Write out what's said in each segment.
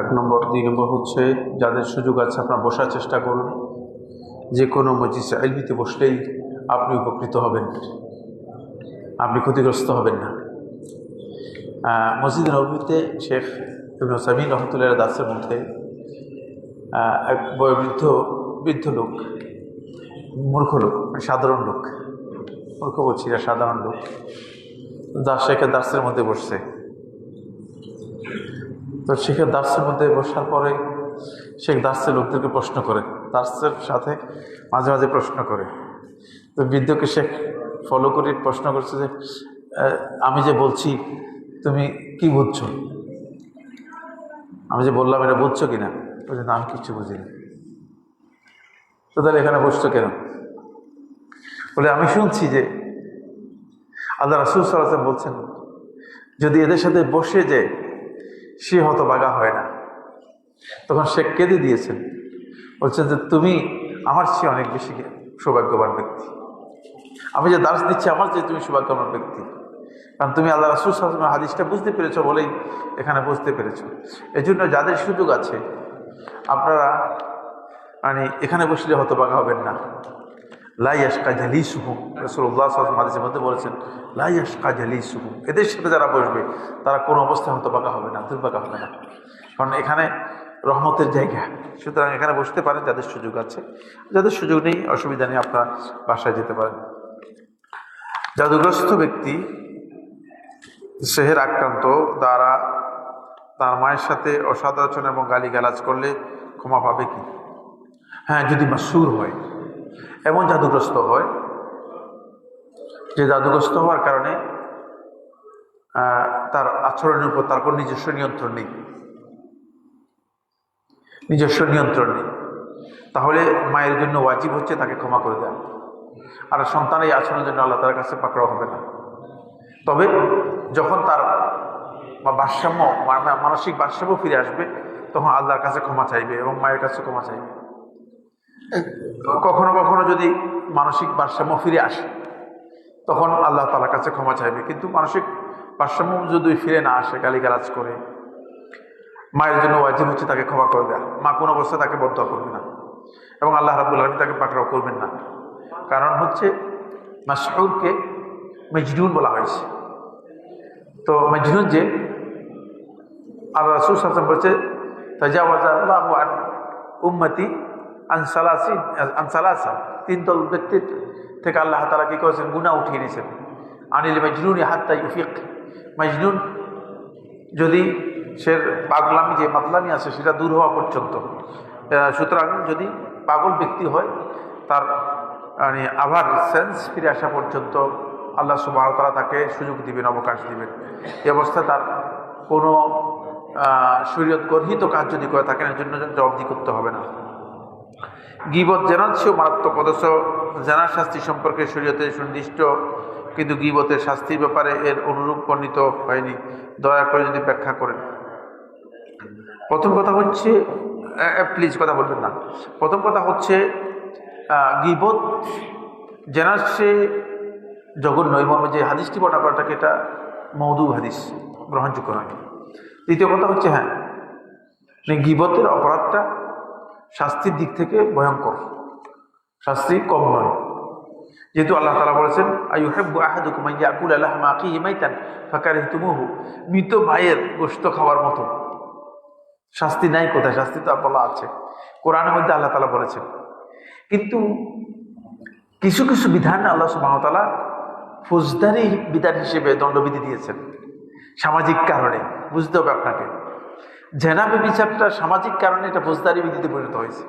এক নম্বর দুই নম্বর হচ্ছে, যাদের সুযোগ আছে আপনার বসার চেষ্টা করুন। যে কোনো মজিস এলবিতে বসলেই আপনি উপকৃত হবেন। আপনি ক্ষতিগ্রস্ত হবেন না। মসজিদ নবীতে শেখ ইবন সামিন রহমতুল্লাহ দাসের মধ্যে এক বয়োবৃদ্ধ, বৃদ্ধ লোক, মূর্খ লোক মানে সাধারণ লোক, মূর্খ বলছি সাধারণ লোক, দাস শেখের দাসের মধ্যে বসছে। তো শেখের দাসের মধ্যে বসার পরে শেখ দাসের লোকদেরকে প্রশ্ন করে দাসের সাথে মাঝে মাঝে প্রশ্ন করে। তো বৃদ্ধকে শেখ ফলো করে প্রশ্ন করছে যে আমি যে বলছি, তুমি কি বুঝছ? আমি যে বললাম, এটা বুঝছ কি না? বলছে না, আমি কিচ্ছু বুঝি না। তো তাহলে এখানে বসছো কেন? বলে, আমি শুনছি যে আল্লাহ রাসুল সাল্লাম বলছেন, যদি এদের সাথে বসে যে সে হতবাগা হয় না। তখন সে কেঁদে দিয়েছেন বলছেন যে, তুমি আমার চেয়ে অনেক বেশি সৌভাগ্যবান ব্যক্তি। আমি যে দাস দিচ্ছি, আমার চেয়ে তুমি সৌভাগ্যবান ব্যক্তি। কারণ তুমি আল্লাহ রাসুল হাদিসটা বুঝতে পেরেছ বলেই এখানে বুঝতে পেরেছ। এই জন্য যাদের সুযোগ আছে, আপনারা মানে এখানে বসলে হতবাগা হবেন না। লাই আশকা জালি সুহুম রসুল্লাহ হাদিসের মধ্যে বলেছেন লাই আশকা জালি সুহুম এদের সাথে যারা বসবে, তারা কোনো অবস্থায় হতবাগা হবে না দুর্বাগা হবে না। কারণ এখানে রহমতের জায়গা। সুতরাং এখানে বসতে পারেন, যাদের সুযোগ আছে। যাদের সুযোগ নেই, অসুবিধা নেই, আপনারা বাসায় যেতে পারেন। জাদুগ্রস্ত ব্যক্তি, সেহের আক্রান্ত, দ্বারা তার মায়ের সাথে অসদাচরণ এবং গালিগালাজ করলে ক্ষমা পাবে কি? হ্যাঁ যদি মাসুর হয়। এমন জাদুগ্রস্ত হয় যে জাদুগ্রস্ত হওয়ার কারণে তার আচরণের উপর তার নিজস্ব নিয়ন্ত্রণ নেই। নিজস্ব নিয়ন্ত্রণ নেই। তাহলে মায়ের জন্য ওয়াজিব হচ্ছে তাকে ক্ষমা করে দেয়। আর সন্তান এই আচরণের জন্য আল্লাহ তার কাছে পাকড়াও হবে না। তবে যখন তার ভারসাম্য মানসিক ভারসাম্য ফিরে আসবে, তখন আল্লাহর কাছে ক্ষমা চাইবে এবং মায়ের কাছে ক্ষমা চাইবে। কখনো কখনো যদি মানসিক ভারসাম্য ফিরে আসে, তখন আল্লাহ তালার কাছে ক্ষমা চাইবে। কিন্তু মানসিক ভারসাম্য যদি ফিরে না আসে, গালিগালাজ করে, মায়ের জন্য ওয়াজিব হচ্ছে তাকে ক্ষমা করে দেয় মা কোনো অবস্থায় তাকে বদ্ধ করবে না এবং আল্লাহ রাবুল আলমী তাকে পাকড়াও করবেন না। কারণ হচ্ছে মাসরুরকে মেজনুন বলা হয়েছে। তো মেজনুন যে আল্লাহ রাসুল সাসম বলছে তাজাওয়াজ আল্লাহ উম্মতি আনসালাসি আনসালাসা তিন দল ব্যক্তির থেকে আল্লাহ তালা কি করেছেন? গুণা উঠিয়ে নিয়েছেন আনিল মজনুন হাত্তা ইউফিক। মজনুন যদি সে পাগলামি, যে মাতলামি আছে, সেটা দূর হওয়া পর্যন্ত। সুতরাং যদি পাগল ব্যক্তি হয়, তার মানে আবার সেন্স ফিরে আসা পর্যন্ত আল্লাহ সুবাহ তারা তাকে সুযোগ দিবেন, অবকাশ দিবেন। এই অবস্থা তার কোনো শরীয়ত গর্হিত কাজ যদি করে থাকেন, এর জন্য জবাবদি করতে হবে না। গিবত জেনার চেয়েও মারাত্মক অথচ জেনার শাস্তি সম্পর্কে শরীয়তে সুনির্দিষ্ট কিন্তু গিবতের শাস্তির ব্যাপারে এর অনুরূপ বর্ণিত হয়নি। দয়া করে যদি ব্যাখ্যা করেন। প্রথম কথা হচ্ছে প্লিজ কথা বলবেন না। প্রথম কথা হচ্ছে গিবত জেনার সে জঘন্য এবং যে হাদিসটি বর্ণনা করাটাকে এটা মৌদু হাদিস, গ্রহণযোগ্য নয়। দ্বিতীয় কথা হচ্ছে হ্যাঁ মানে গিবতের অপরাধটা শাস্তির দিক থেকে ভয়ঙ্কর। শাস্তি কম নয়। যেহেতু আল্লাহ তালা বলেছেন আইহেব্বু আহাদুকুম ইয়াকুল আল্লাহ মাকি হিমাইতান ফাকারি তুমুহু মৃত ভাইয়ের গোস্ত খাওয়ার মতো। শাস্তি নাই কোথায়? শাস্তি তো বলা আছে। কোরআনের মধ্যে আল্লাহ তালা বলেছেন। কিন্তু কিছু কিছু বিধান আল্লাহ সুবাহতালা ফৌজদারি বিধান হিসেবে দণ্ডবিধি দিয়েছেন। সামাজিক কারণে। বুঝতে হবে আপনাকে। জেনাবে বিচারটা সামাজিক কারণে এটা ফৌজদারি বিধিতে পরিণত হয়েছে।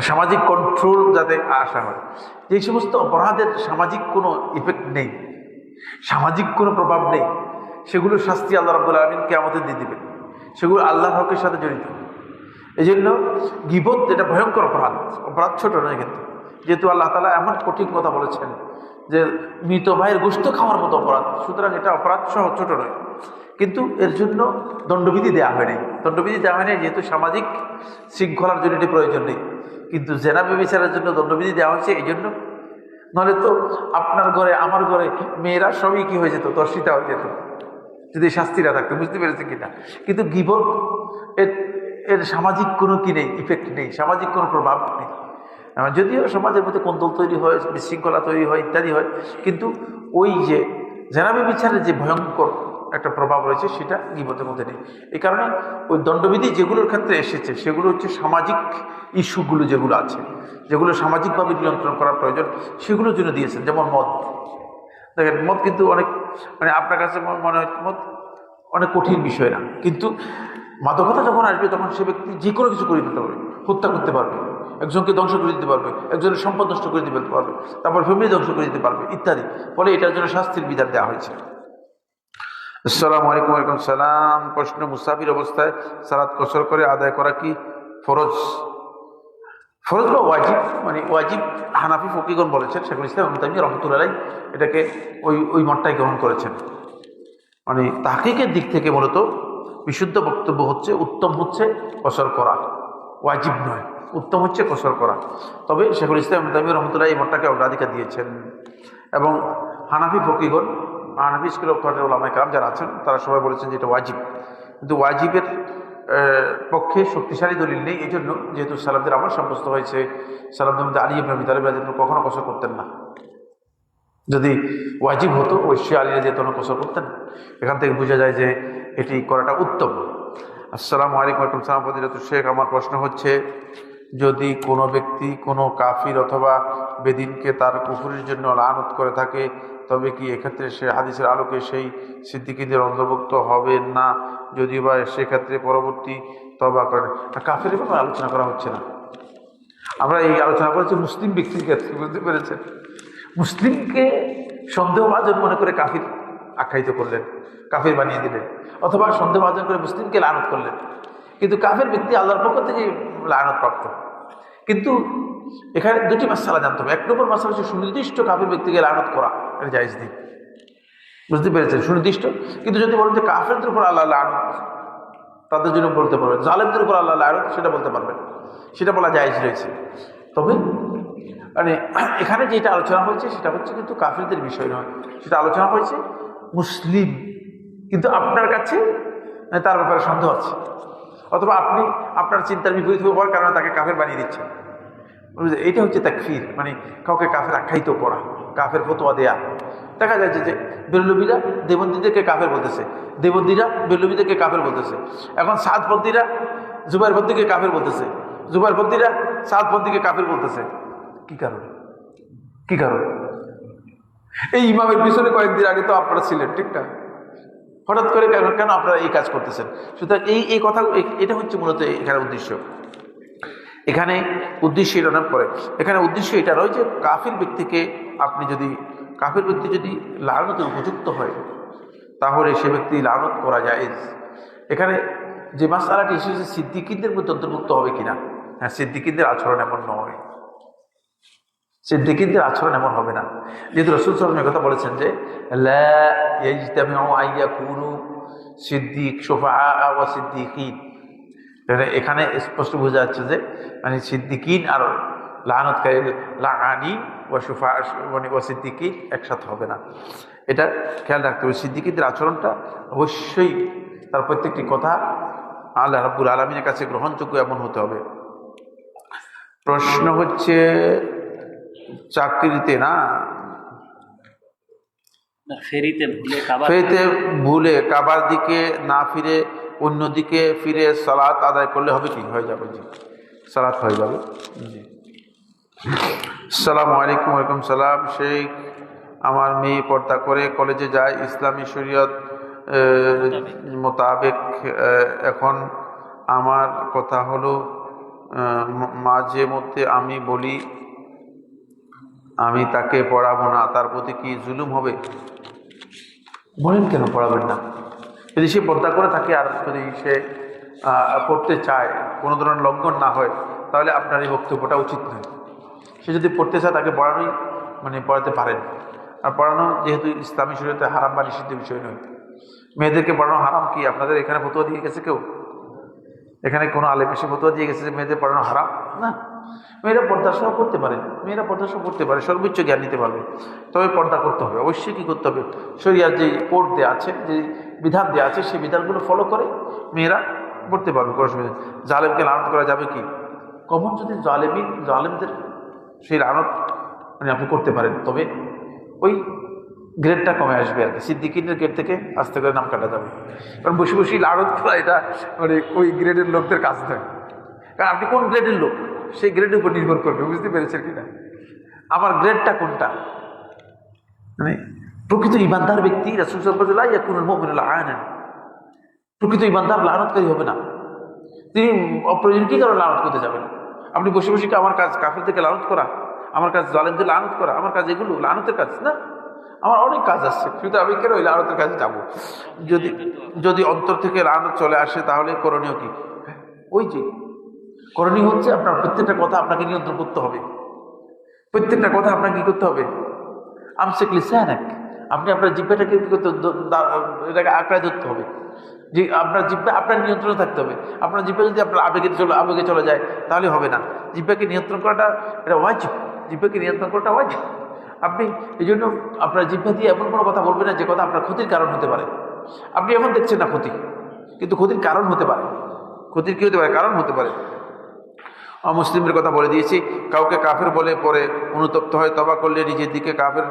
সামাজিক কন্ট্রোল যাতে আসা হয়। যে সমস্ত অপরাধের সামাজিক কোনো ইফেক্ট নেই, সামাজিক কোনো প্রভাব নেই, সেগুলো শাস্তি আল্লাহ রাবুল আলমিনকে আমাদের দিয়ে দিবেন। সেগুলো আল্লাহর হকের সাথে জড়িত। এই জন্য গিবত এটা ভয়ঙ্কর অপরাধ অপরাধ ছোট নয় কিন্তু। যেহেতু আল্লাহ তালা এমন কঠিন কথা বলেছেন যে মৃত ভাইয়ের গোস্ত খাওয়ার মতো অপরাধ, সুতরাং এটা অপরাধ সহ ছোট নয়। কিন্তু এর জন্য দণ্ডবিধি দেওয়া হয়নি। দণ্ডবিধি দেওয়া হয়নি, যেহেতু সামাজিক শৃঙ্খলার জন্য এটি প্রয়োজন নেই। কিন্তু জেনাবে বিচারের জন্য দণ্ডবিধি দেওয়া হয়েছে, এই জন্য। নাহলে তো আপনার ঘরে, আমার ঘরে মেয়েরা সবই কী হয়ে যেত? দর্শিতা হয়ে যেত। যদি এই শাস্তিটা থাকতো, বুঝতে পেরেছে কিনা? কিন্তু গিবত, এর এর সামাজিক কোনো কি নেই ইফেক্ট নেই, সামাজিক কোনো প্রভাব নেই। যদিও সমাজের মধ্যে কোন্দল তৈরি হয়, বিশৃঙ্খলা তৈরি হয়, ইত্যাদি হয়, কিন্তু ওই যে জেনাবি বিচারের যে ভয়ঙ্কর একটা প্রভাব রয়েছে, সেটা গিবতের মধ্যে নেই। এই কারণে ওই দণ্ডবিধি যেগুলোর ক্ষেত্রে এসেছে, সেগুলো হচ্ছে সামাজিক ইস্যুগুলো যেগুলো আছে, যেগুলো সামাজিকভাবে নিয়ন্ত্রণ করার প্রয়োজন, সেগুলোর জন্য দিয়েছেন, যেমন মদ। দেখেন, মদ কিন্তু অনেক মানে আপনার কাছে মনে হয় মদ অনেক কঠিন বিষয় না, কিন্তু মাদকতা যখন আসবে, তখন সে ব্যক্তি যে কোনো কিছু করে দিতে পারবে, হত্যা করতে পারবে, একজনকে ধ্বংস করে দিতে পারবে, একজনের সম্পদ নষ্ট করে দিতে পারবে, তারপর ফ্যামিলি ধ্বংস করে দিতে পারবে, ইত্যাদি। ফলে এটার জন্য শাস্তির বিধান দেওয়া হয়েছে। আসসালামু আলাইকুম আলাইকুম সালাম। প্রশ্ন, মুসাফির অবস্থায় সালাত কসর করে আদায় করা কি ফরজ? ফরজ বা ওয়াজিব? মানে ওয়াজিব হানাফি ফকিগণ বলেছেন, শেখুল ইসলাম তামি রহমতুল্লাহ এটাকে ওই ওই মতটাই গ্রহণ করেছেন। মানে তাহকিকের দিক থেকে মূলত বিশুদ্ধ বক্তব্য হচ্ছে, উত্তম হচ্ছে কসর করা। ওয়াজিব নয়, উত্তম হচ্ছে কসর করা। তবে শেখুল ইসলাম তামি রহমতুল্লাহ এই মতটাকে অগ্রাধিকার দিয়েছেন। এবং হানাফি ফকিগণ হানাফি স্কুল অফ থটের ওলামায় কালাম যারা আছেন, তারা সবাই বলেছেন যে এটা ওয়াজিব। কিন্তু ওয়াজিবের পক্ষে শক্তিশালী দলিল নেই এই জন্য যেহেতু সালামদের আমার সাব্যস্ত হয়েছে সালামদের মধ্যে আলী ইবনাবি তালেব কখনো কসর করতেন না। যদি ওয়াজিব হতো ঐশ্বর আলী রাজিয়া তখন কসর করতেন। এখান থেকে বোঝা যায় যে এটি করাটা উত্তম। আসসালামু আলাইকুম আলাইকুম সালাম ফজিলাত শেখ, আমার প্রশ্ন হচ্ছে, যদি কোনো ব্যক্তি, কোনো কাফির অথবা বেদিনকে তার কুফুরির জন্য লানত করে থাকে তবে কি এক্ষেত্রে সে হাদিসের আলোকে সেই সিদ্দিকিদের অন্তর্ভুক্ত হবে না? যদি বা সেক্ষেত্রে পরবর্তী তবা করেন কাফের ব্যাপারে আলোচনা করা হচ্ছে না। আমরা এই আলোচনা করেছি মুসলিম ব্যক্তির ক্ষেত্রে বুঝতে পেরেছেন? মুসলিমকে সন্দেহভাজন মনে করে কাফির আখ্যায়িত করলেন, কাফির বানিয়ে দিলেন, অথবা সন্দেহভাজন করে মুসলিমকে লানত করলেন। কিন্তু কাফের ব্যক্তি আল্লাহর পক্ষ থেকে লানত প্রাপ্ত কিন্তু এখানে দুটি মাসালা জানতে হবে। এক নম্বর মাসালা হচ্ছে সুনির্দিষ্ট কাফের ব্যক্তিকে লানত করা। এটা জায়জ দিন বুঝতে পেরেছেন? সুনির্দিষ্ট। কিন্তু যদি বলেন যে কাফেরদের উপর আল্লাহ লানত, তাদের জন্য বলতে পারবেন। জালেমদের উপর আল্লাহ লানত, সেটা বলতে পারবেন। সেটা বলা জায়জ রয়েছে। তবে মানে এখানে যেটা আলোচনা হয়েছে, সেটা হচ্ছে কিন্তু কাফিরদের বিষয় নয়। সেটা আলোচনা হয়েছে মুসলিম। কিন্তু আপনার কাছে মানে তার ব্যাপারে সন্দেহ আছে। অথবা আপনি আপনার চিন্তার বিপরীত হওয়ার কারণে তাকে কাফের বানিয়ে দিচ্ছেন। এইটা হচ্ছে তাকফির। মানে কাউকে কাফের আখ্যায়িত করা, কাফের ফতোয়া দেয়া। দেখা যাচ্ছে যে বেরলবিরা দেবন্দীদেরকে কাফের বলতেছে, দেবন্দীরা বেরলবিদেরকে কাফের বলতেছে। এখন সাতপন্থীরা জুবাইরপন্থীকে কাফের বলতেছে, জুবাইরপন্থীরা সাতপন্থীকে কাফের বলতেছে। কি কারণ? কি কারণ? এই ইমামের পিছনে কয়েকদিন আগে তো আপনারা ছিলেন, ঠিক না? হঠাৎ করে কেন আপনারা এই কাজ করতেছেন? সুতরাং এই এই কথা এটা হচ্ছে মূলত এখানে উদ্দেশ্য। এখানে উদ্দেশ্য না পরে। এখানে উদ্দেশ্য এটা রয়েছে কাফির ব্যক্তিকে আপনি যদি, কাফির ব্যক্তি যদি লালনতের উপযুক্ত হয়, তাহলে সে ব্যক্তি লালত করা যায় এখানে যে মাসালাটি এসেছে সিদ্দিকিনদের মধ্যে অন্তর্ভুক্ত হবে কিনা? হ্যাঁ সিদ্দিকিনদের আচরণ এমন নয়। সিদ্দিকিনদের আচরণ এমন হবে না। যেহেতু রসুল সালামের কথা বলেছেন যে, লা আইয়া কুনু সিদ্দিক সোফা ও সিদ্দিকিন। তাহলে এখানে স্পষ্ট বোঝা যাচ্ছে যে মানে সিদ্দিকিন আর লানতকারী লাগানি ও সুফা মানে ও সিদ্দিকিন একসাথে হবে না। এটা খেয়াল রাখতে হবে। সিদ্দিকিদের আচরণটা অবশ্যই তার প্রত্যেকটি কথা আল্লাহ রাব্বুল আলমিনের কাছে গ্রহণযোগ্য এমন হতে হবে। প্রশ্ন হচ্ছে চাকরিতে না? ফেরিতে ভুলে ফেরিতে ভুলে কাবার দিকে না ফিরে অন্যদিকে ফিরে সালাত আদায় করলে হবে কি? হয়ে যাবে, জি। সালাত হয়ে যাবে, জি। সালাম আলাইকুম, ওয়ালাইকুম সালাম, শেখ। আমার মেয়ে পর্দা করে কলেজে যায়, ইসলামী শরীয়ত মোতাবেক এখন আমার কথা হলো মাঝে মধ্যে আমি বলি, আমি তাকে পড়াবো না, তার প্রতি কি জুলুম হবে? বলেন কেন পড়াবেন না? যদি সে পর্দা করে থাকে আর যদি সে পড়তে চায়, কোনো ধরনের লঙ্ঘন না হয়, তাহলে আপনার এই বক্তব্যটা উচিত নয়। সে যদি পড়তে চায়, তাকে পড়ানোই মানে পড়াতে পারেন। আর পড়ানো যেহেতু ইসলামী শরীয়তে হারাম বা নিষিদ্ধ বিষয় নয়। মেয়েদেরকে পড়ানো হারাম কি? আপনাদের এখানে ফতোয়া দিয়ে গেছে কেউ? এখানে কোনো আলেম এসে ফতোয়া দিয়ে গেছে যে মেয়েদের পড়ানো হারাম? না। মেয়েরা পর্দা সহ করতে পারে। মেয়েরা পর্দা সহ করতে পারে, সর্বোচ্চ জ্ঞান নিতে পারবে। তবে পর্দা করতে হবে। অবশ্যই কী করতে হবে? শরিয়ার যে কোর্ট দেওয়া আছে, যে বিধান দেওয়া আছে, সেই বিধানগুলো ফলো করে মেয়েরা পড়তে পারবে কোনো অসুবিধা জালেমকে লানত করা যাবে কি? কমন যদি জালেমি, জালেমদের সেই লানত মানে আপনি করতে পারেন, তবে ওই গ্রেডটা কমে আসবে আর কি। সিদ্দিকিনের গ্রেড থেকে আস্তে করে নাম কাটা যাবে। কারণ বসে বসে লাড়ত করা, এটা মানে ওই গ্রেডের লোকদের কাজ নয়। কারণ আপনি কোন গ্রেডের লোক? সেই গ্রেডের উপর নির্ভর করবে, বুঝতে পেরেছেন কিনা? আমার গ্রেডটা কোনটা? মানে প্রকৃত ইমানদার ব্যক্তি রাসুল সাল্লাহ প্রকৃত ইমানদার লানত হবে না। তিনি অপ্রয়োজন কি কারণে লানত করতে যাবেন। আপনি বসে বসে কি আমার কাজ কাফের থেকে লানত করা? আমার কাজ জালেমদের লানত করা? আমার কাজ এগুলো লানতের কাজ? না। আমার অনেক কাজ আছে। কিন্তু আমি কেন ওই লানতের কাজে যাব? যদি যদি অন্তর থেকে লানত চলে আসে তাহলে করণীয় কি? ওই যে, করণীয় হচ্ছে আপনার প্রত্যেকটা কথা আপনাকে নিয়ন্ত্রণ করতে হবে। প্রত্যেকটা কথা আপনাকে কি করতে হবে? আমসেক লিসানাক। আপনি আপনার জিব্বাটাকে এটাকে আঁকড়ায় ধরতে হবে। যে আপনার জিব্বা আপনার নিয়ন্ত্রণে থাকতে হবে। আপনার জিব্বা যদি আপনার আবেগে চলে আবেগে চলে যায়, তাহলে হবে না। জিব্বাকে নিয়ন্ত্রণ করাটা এটা ওয়াজিব। জিব্বাকে নিয়ন্ত্রণ করাটা ওয়াজিব। আপনি এই জন্য আপনার জিব্বা দিয়ে এমন কোনো কথা বলবেন না যে কথা আপনার ক্ষতির কারণ হতে পারে। আপনি এখন দেখছেন না ক্ষতি, কিন্তু ক্ষতির কারণ হতে পারে। ক্ষতির কী হতে পারে? কারণ হতে পারে। মুসলিমের কথা বলে দিয়েছি। কাউকে কাফের বলে পরে অনুতপ্ত হয়, তবা করলে নিজের দিকে কাফের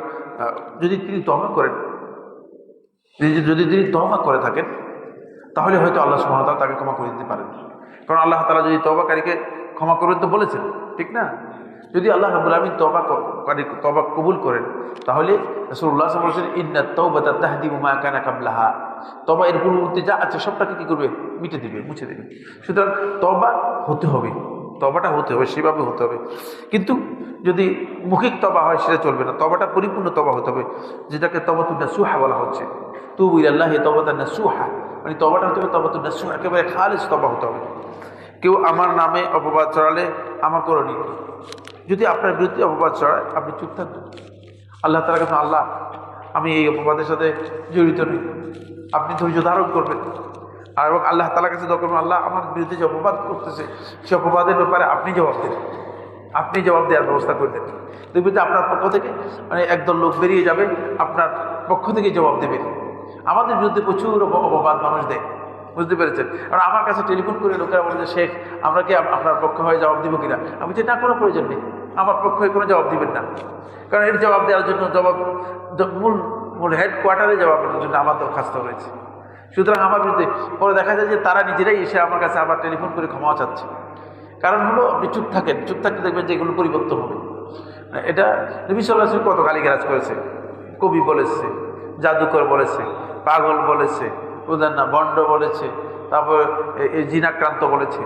যদি তিনি তবা করেন, যদি- তিনি তবা করে থাকেন, তাহলে হয়তো আল্লাহ সুমতলা তাকে ক্ষমা করে দিতে পারেন। কারণ আল্লাহ তালা যদি তবাকারীকে ক্ষমা করবেন তো বলেছেন, ঠিক না? যদি আল্লাহ রাবুল আলমী তবা ক- কারী তবা কবুল করেন, তাহলে রসুল্লাহ বলেছেন ইন্না তৌবাতা তাহদি উমা কানা কাবলাহা। তবা এর পূর্ববর্তী যা আছে সবটাকে কী করবে? মিটে দিবে, মুছে দেবে। সুতরাং তবা হতে হবে। তবাটা হতে হবে, সেভাবে হতে হবে। কিন্তু যদি মুখিক তবা হয়, সেটা চলবে না। তবাটা পরিপূর্ণ তবা হতে হবে, যেটাকে তবাতুন্না সুহা বলা হচ্ছে। তু আল্লাহ তবাতান্না সুহা মানে তবাটা হতে হবে তবাতুন্না সুহা একেবারে খালিজ তবা হতে হবে। কেউ আমার নামে অপবাদ চড়ালে আমার করণীয়? যদি আপনার বিরুদ্ধে অপবাদ চড়ায় আপনি চুপ থাকবেন। আল্লাহ তালা কাছে আল্লাহ, আমি এই অপবাদের সাথে জড়িত নই। আপনি ধৈর্য ধারণ করবেন। আর এবং আল্লাহ তালার কাছে দরকার আল্লাহ আমার বিরুদ্ধে যে অপবাদ করতেছে, সে অপবাদের ব্যাপারে আপনি জবাব দেবেন আপনি জবাব দেওয়ার ব্যবস্থা করে দেবেন দেখবেন যে আপনার পক্ষ থেকে মানে একদল লোক বেরিয়ে যাবে, আপনার পক্ষ থেকে জবাব দেবে। আমাদের বিরুদ্ধে প্রচুর অপবাদ মানুষ দেয়। বুঝতে পেরেছেন? কারণ আমার কাছে টেলিফোন করে লোকেরা বলে যে, শেখ, আমরা কি আপনার পক্ষ হয়ে জবাব দিব কিনা? আমি যে না, কোনো প্রয়োজন নেই। আমার পক্ষ হয়ে কোনো জবাব দিবেন না। কারণ এর জবাব দেওয়ার জন্য জবাব মূল মূল হেডকোয়ার্টারে জবাবের জন্য আমার দরখাস্ত রয়েছে। সুতরাং আমার বিরুদ্ধে। পরে দেখা যায় যে তারা নিজেরাই এসে আমার কাছে আবার টেলিফোন করে ক্ষমা চাচ্ছে। কারণ হলো, আপনি চুপ থাকেন। চুপ থাকতে দেখবেন যে এগুলো পরিবর্তন হবে। এটা নবী সাল্লাহ কত গালিগালাজ করেছে। কবি বলেছে, জাদুকর বলেছে, পাগল বলেছে, উদার না, বন্ড বলেছে, তারপর জিনাক্রান্ত বলেছে।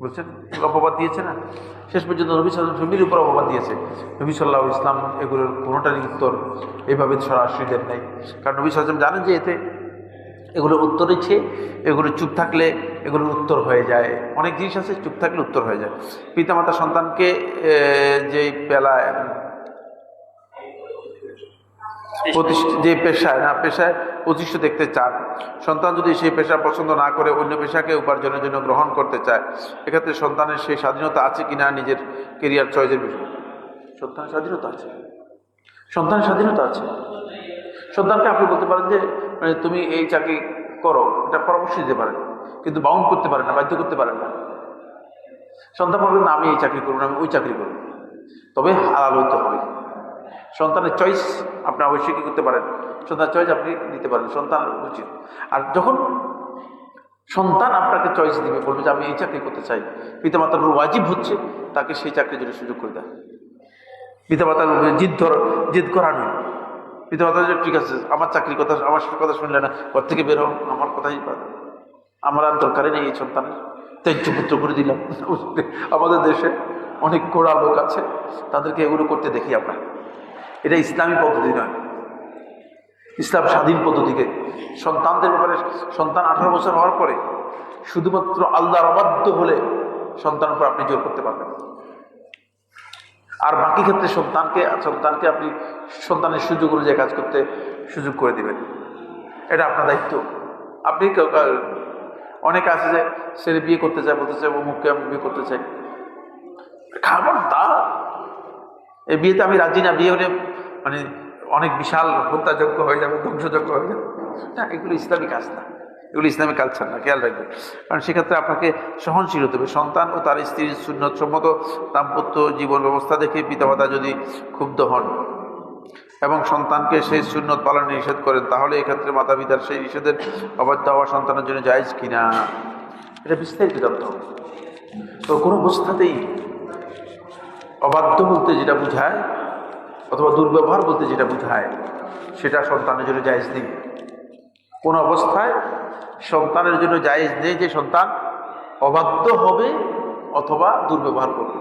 বুঝছেন? অপবাদ দিয়েছে না? শেষ পর্যন্ত নবী সাল্লাম জমির উপর অপবাদ দিয়েছে। নবী সাল্লাহ ইসলাম এগুলোর কোনোটারই উত্তর এইভাবে সরাসরি দেন নাই। কারণ নবী সাল্লাম জানেন যে এতে এগুলোর উত্তর হচ্ছে এগুলো চুপ থাকলে এগুলোর উত্তর হয়ে যায়। অনেক জিনিস আছে চুপ থাকলে উত্তর হয়ে যায়। পিতামাতা সন্তানকে যেই পেলায় প্রতিষ্ঠ- যে পেশায় না পেশায় প্রতিষ্ঠিত দেখতে চান। সন্তান যদি সেই পেশা পছন্দ না করে অন্য পেশাকে উপার্জনের জন্য গ্রহণ করতে চায় এক্ষেত্রে সন্তানের সেই স্বাধীনতা আছে কিনা নিজের কেরিয়ার চয়েসের বিষয়ে? সন্তানের স্বাধীনতা আছে। সন্তানের স্বাধীনতা আছে। সন্তানকে আপনি বলতে পারেন যে মানে তুমি এই চাকরি করো, এটা পরামর্শ দিতে পারেন, কিন্তু বাউন্ড করতে পারেন না, বাধ্য করতে পারেন না। সন্তান বলবেন, না, আমি এই চাকরি করব না, আমি ওই চাকরি করব। তবে হালাল হইতে হবে। সন্তানের চয়েস আপনি অবশ্যই কী করতে পারেন? সন্তানের চয়েস আপনি দিতে পারেন, সন্তান উচিত। আর যখন সন্তান আপনাকে চয়েস দিবে, বলবে যে, আমি এই চাকরি করতে চাই। পিতামাতার উপর ওয়াজিব হচ্ছে, তাকে সেই চাকরির জন্য সুযোগ করে দেয়। পিতামাতার উপরে জিদ ধর, জিদ করা নয় পিতামাতা যে ঠিক আছে, আমার চাকরি কথা, আমার সব কথা শুনলে না, ঘর থেকে বেরো আমার কথাই আমার আর দরকারই নেই এই সন্তানের। ত্যায্য পুত্র করে দিলাম। আমাদের দেশে অনেক কোড়া লোক আছে, তাদেরকে এগুলো করতে দেখি আমরা। এটা ইসলামী পদ্ধতি নয়। ইসলাম স্বাধীন পদ্ধতিকে। সন্তানদের ব্যাপারে, সন্তান আঠারো বছর হওয়ার পরে শুধুমাত্র আল্লাহর অবাধ্য হলে সন্তানের উপর আপনি জোর করতে পারবেন আর বাকি ক্ষেত্রে সন্তানকে সন্তানকে আপনি সন্তানের সুযোগ অনুযায়ী কাজ করতে সুযোগ করে দিবেন। এটা আপনার দায়িত্ব। আপনি অনেকে আছে যে ছেলে বিয়ে করতে চায়, বলতে চায়, অমুককে আমি বিয়ে করতে চাই। খাবার দা এই বিয়েতে আমি রাজি না, বিয়ে হলে মানে অনেক বিশাল হত্যাযোগ্য হয়ে যাবে ধ্বংসযোগ্য হয়ে যাবে। না, এগুলো ইসলামী কাজ না। এগুলো ইসলামী কালচার না, খেয়াল রাখবেন। কারণ সেক্ষেত্রে আপনাকে সহনশীল হতে হবে। সন্তান ও তার স্ত্রীর সুন্নত সম্মত দাম্পত্য জীবন ব্যবস্থা দেখে পিতামাতা যদি ক্ষুব্ধ হন এবং সন্তানকে সেই সুন্নত পালনে নিষেধ করেন, তাহলে এক্ষেত্রে মাতা পিতার সেই নিষেধের অবাধ্য হওয়া সন্তানের জন্য জায়জ কিনা? এটা বিস্তারিত জানতে তো কোনো অবস্থাতেই অবাধ্য বলতে যেটা বোঝায় অথবা দুর্ব্যবহার বলতে যেটা বোঝায়, সেটা সন্তানের জন্য জায়েজ নেই। কোন অবস্থায় সন্তানের জন্য জায়েজ নেই যে সন্তান অবাধ্য হবে অথবা দুর্ব্যবহার করবে।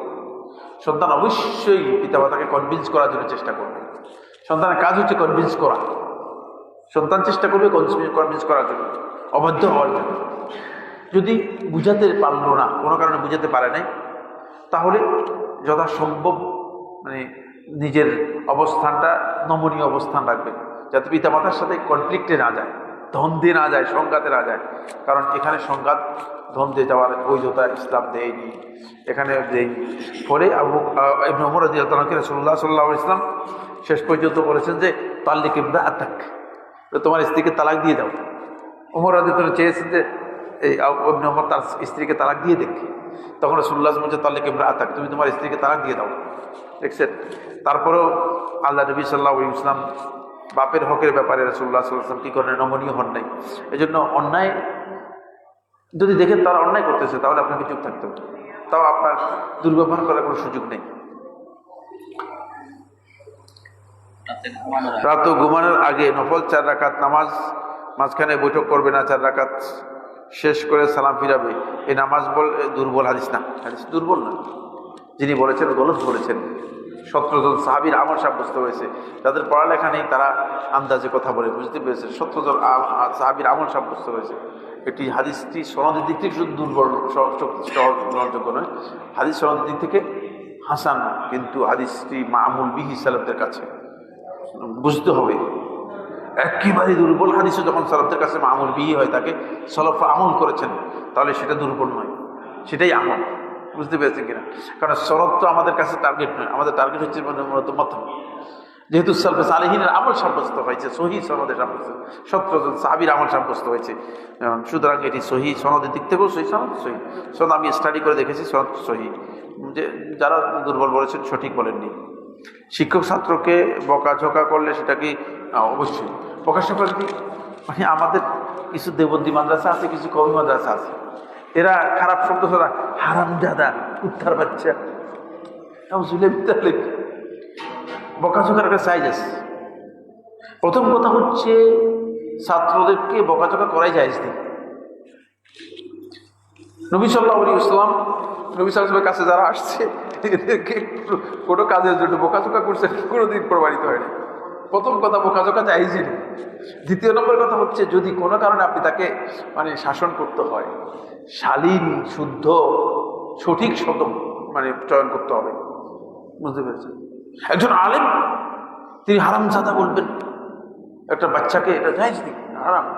সন্তান অবশ্যই পিতামাতাকে কনভিন্স করার জন্য চেষ্টা করবে। সন্তানের কাজ হচ্ছে কনভিন্স করা। সন্তান চেষ্টা করবে কনভিন্স করার জন্য, অবাধ্য হওয়ার জন্য। যদি বুঝাতে পারল না, কোনো কারণে বুঝাতে পারে নাই, তাহলে যথাসম্ভব মানে নিজের অবস্থানটা নমনীয় অবস্থান রাখবে, যাতে পিতামাতার সাথে কনফ্লিক্টে না যায়। দ্বন্দ্বে না যায়, সংঘাতে না যায়। কারণ এখানে সংঘাত দ্বন্দ্বে যাওয়ার বৈধতা ইসলাম দেয়নি, এখানে দেয়নি। ফলে আবু ইবনে ওমর রাদিয়াল্লাহু রাসূলুল্লাহ ইসলাম শেষ পর্যন্ত বলেছেন যে, তাল্লিক ইবদা আতাক তোমার স্ত্রীকে তালাক দিয়ে দাও। ওমর রাদিয়াল্লাহু চেয়েছেন যে, এই ইবনে ওমর তার স্ত্রীকে তালাক দিয়ে দেখে। তখন রসুল্লাহ বলছে, তাল্লিক ইবদা আতাক, তুমি তোমার স্ত্রীকে তালাক দিয়ে দাও। দেখছেন? তারপরেও আল্লাহ নবী সাল্লাহ ইসলাম বাপের হকের ব্যাপারে রসুল্লাহ সাল্লাম কী করেন? নমনীয় হন নাই। এই জন্য অন্যায় যদি দেখেন তারা অন্যায় করতেছে, তাহলে আপনাকে চুপ থাকতে হবে। তাও আপনার দুর্ব্যবহার করার কোনো সুযোগ নেই। রাতে ঘুমানোর আগে নফল চার রাকাত নামাজ, মাঝখানে বৈঠক করবে না চার রাকাত শেষ করে সালাম ফিরাবে। এই নামাজ বল দুর্বল হাদিস না। হাদিস দুর্বল না। যিনি বলেছেন গলত বলেছেন। সতেরোজন সাহাবির আমল সাব্যস্ত হয়েছে। যাদের পড়ালেখা নেই, তারা আন্দাজে কথা বলে বুঝতে পেরেছে। সতেরোজন সাহাবির আমল সাব্যস্ত হয়েছে। এটি হাদিসটি সনদের দিক থেকে শুধু দুর্বল গ্রহণযোগ্য নয়। হাদিস সনদের দিক থেকে হাসান, কিন্তু হাদিসটি মামুল বিহি সালাবদের কাছে। বুঝতে হবে। একেবারে দুর্বল হাদিসে যখন সালাফদের কাছে আমল বিহি হয়, তাকে সলফ আমল করেছেন, তাহলে সেটা দুর্বল নয়। সেটাই আমল। বুঝতে পেরেছেন কিনা? কারণ সরব তো আমাদের কাছে টার্গেট নয়। আমাদের টার্গেট হচ্ছে মানে মূলত মতন যেহেতু সালফে সালেহিনের আমল সাব্যস্ত হয়েছে, সহি সনদে সাব্যস্ত। সত্তরজন সাহাবির আমল সাব্যস্ত হয়েছে। সুতরাং এটি সহি সনদের দিক থেকেও সহি, সনদ সহি। সনদ আমি স্টাডি করে দেখেছি, সনদ সহি। যে যারা দুর্বল বলেছেন, সঠিক বলেননি। শিক্ষক ছাত্রকে বকাঝকা করলে সেটা কি? অবশ্যই। কি? মানে আমাদের কিছু দেবন্দী মাদ্রাসা আছে, কিছু কবি মাদ্রাসা আছে। এরা খারাপ শব্দ ছাড়া হারাম দাদা উত্থার বাচ্চা বকাঝকার একটা সাইজ আছে। প্রথম কথা হচ্ছে, ছাত্রদেরকে বকাঝকা করাই যায় নেই। নবী সাল্লাহ আলী ইসলাম নবী সাল্লামের কাছে যারা আসছে, এদেরকে একটু কোনো কাজের জন্য বোকাচোকা করছে, কোনোদিন প্রমাণিত হয়নি। প্রথম কথা বোকাচোকা চাইছি না দ্বিতীয় নম্বর কথা হচ্ছে, যদি কোনো কারণে আপনি তাকে মানে শাসন করতে হয় শালীন, শুদ্ধ, সঠিক শত মানে চয়ন করতে হবে। বুঝতে পেরেছেন? একজন আলেম, তিনি হারাম জাদা বলবেন। একটা বাচ্চাকে এটা যাইজ নেই, হারাম।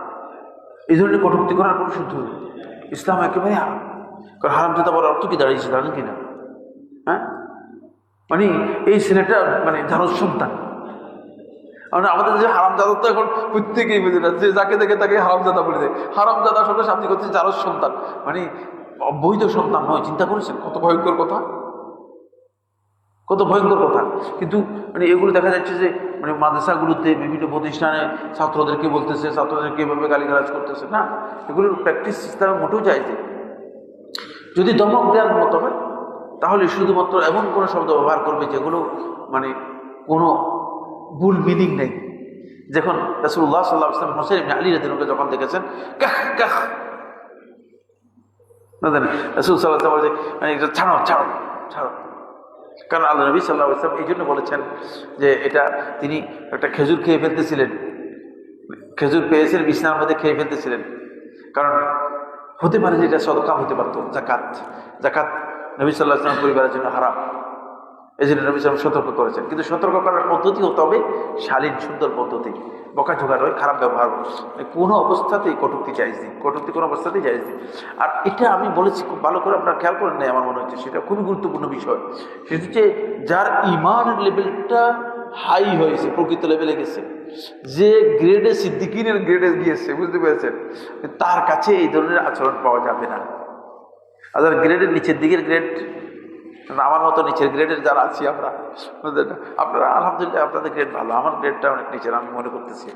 এই ধরনের কটূক্তি করার কোনো শুদ্ধ নেই। ইসলাম একেবারে হারাম। কারণ হারাম জাদা বলার অর্থ কি? দাঁড়িয়েছে জানেন কিনা? হ্যাঁ? মানে এই ছেলেটা মানে ধারস সন্তান। মানে আমাদের যে হারামজাদা তো এখন প্রত্যেকেই বুঝে না, যে যাকে দেখে তাকে হারামজাদা বলে দেয়। হারামজাদা শব্দ শান্তি করছে যারস সন্তান। মানে অবৈধ সন্তান নয়, চিন্তা করেছেন? কত ভয়ঙ্কর কথা। কত ভয়ঙ্কর কথা। কিন্তু মানে এগুলো দেখা যাচ্ছে যে মানে মাদ্রাসাগুলোতে বিভিন্ন প্রতিষ্ঠানে ছাত্রদেরকে বলতেছে, ছাত্রদেরকে এভাবে গালিগালাজ করতেছে। না, এগুলোর প্র্যাকটিস সিস্টেমে মোটেও যায় যে। যদি দমক দেওয়ার মতো হয়, তাহলে শুধুমাত্র এমন কোনো শব্দ ব্যবহার করবে যেগুলো মানে কোনো ভুল মিনিং নেই। যখন রাসুল্লাহ সাল্লাহ ইসলাম হোসেন ইবনে আলী রাদিনকে যখন দেখেছেন কাহ কাহ। রাসুল সাল্লাহ ইসলাম বলে যে, মানে ছাড়ো ছাড়ো ছাড়ো। কারণ আল্লাহ নবী সাল্লাহ ইসলাম এই জন্য বলেছেন যে এটা তিনি একটা খেজুর খেয়ে ফেলতেছিলেন। খেজুর পেয়েছেন বিছনার মধ্যে খেয়ে ফেলতেছিলেন। কারণ হতে পারে যে এটা সদকা হতে পারতো জাকাত জাকাত নবী সাল্লাহ ইসলাম পরিবারের জন্য হারাম। এই জন্য নবী সাল্লাম সতর্ক করেছেন। কিন্তু সতর্ক করার পদ্ধতি হতে হবে শালীন, সুন্দর পদ্ধতি। বকা ঝোকা নয়, খারাপ ব্যবহার মানে কোনো অবস্থাতেই কটুক্তি চাইজ নেই। কটুক্তি কোনো অবস্থাতেই চাইজ আর এটা আমি বলেছি, খুব ভালো করে আপনারা খেয়াল করেন নাই, আমার মনে হচ্ছে সেটা খুবই গুরুত্বপূর্ণ বিষয়। সেটা হচ্ছে যার ইমানের লেভেলটা হাই হয়েছে, প্রকৃত লেভেলে গেছে, যে গ্রেডে সিদ্দিকিনের গ্রেডে গিয়েছে, বুঝতে পেরেছেন? তার কাছে এই ধরনের আচরণ পাওয়া যাবে না। আর গ্রেডের নিচের দিকের গ্রেড আমার মতো নিচের গ্রেডের যারা আছি আমরা আপনারা আলহামদুলিল্লাহ আপনাদের গ্রেড ভালো, আমার গ্রেডটা অনেক নিচের, আমি মনে করতেছি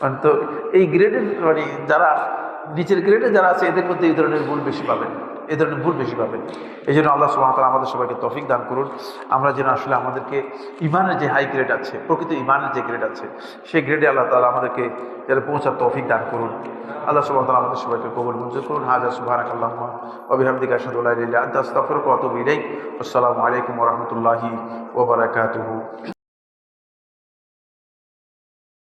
মানে তো এই গ্রেডের মানে যারা, নিচের গ্রেডে যারা আছে, এদের মধ্যে এই ধরনের গুণ বেশি পাবেন। এই ধরনের ভুল বেশি পাবেন। এই জন্য আল্লাহ সুবাহতাল আমাদের সবাইকে তফিক দান করুন। আমরা যেন আসলে আমাদেরকে ইমানের যে হাই গ্রেড আছে, প্রকৃত ইমানের যে গ্রেড আছে, সেই গ্রেডে আল্লাহ তালা আমাদেরকে যেন পৌঁছার তৌফিক দান করুন। আল্লাহ সুবাহতাল আমাদের সবাইকে কবুল মঞ্জুর করুন। হাজার সুবাহানাক আল্লাহ অবিহামদিক আসাদুল্লাহ আসসালামু আলাইকুম রহমতুল্লাহি ওবরাকাতুহু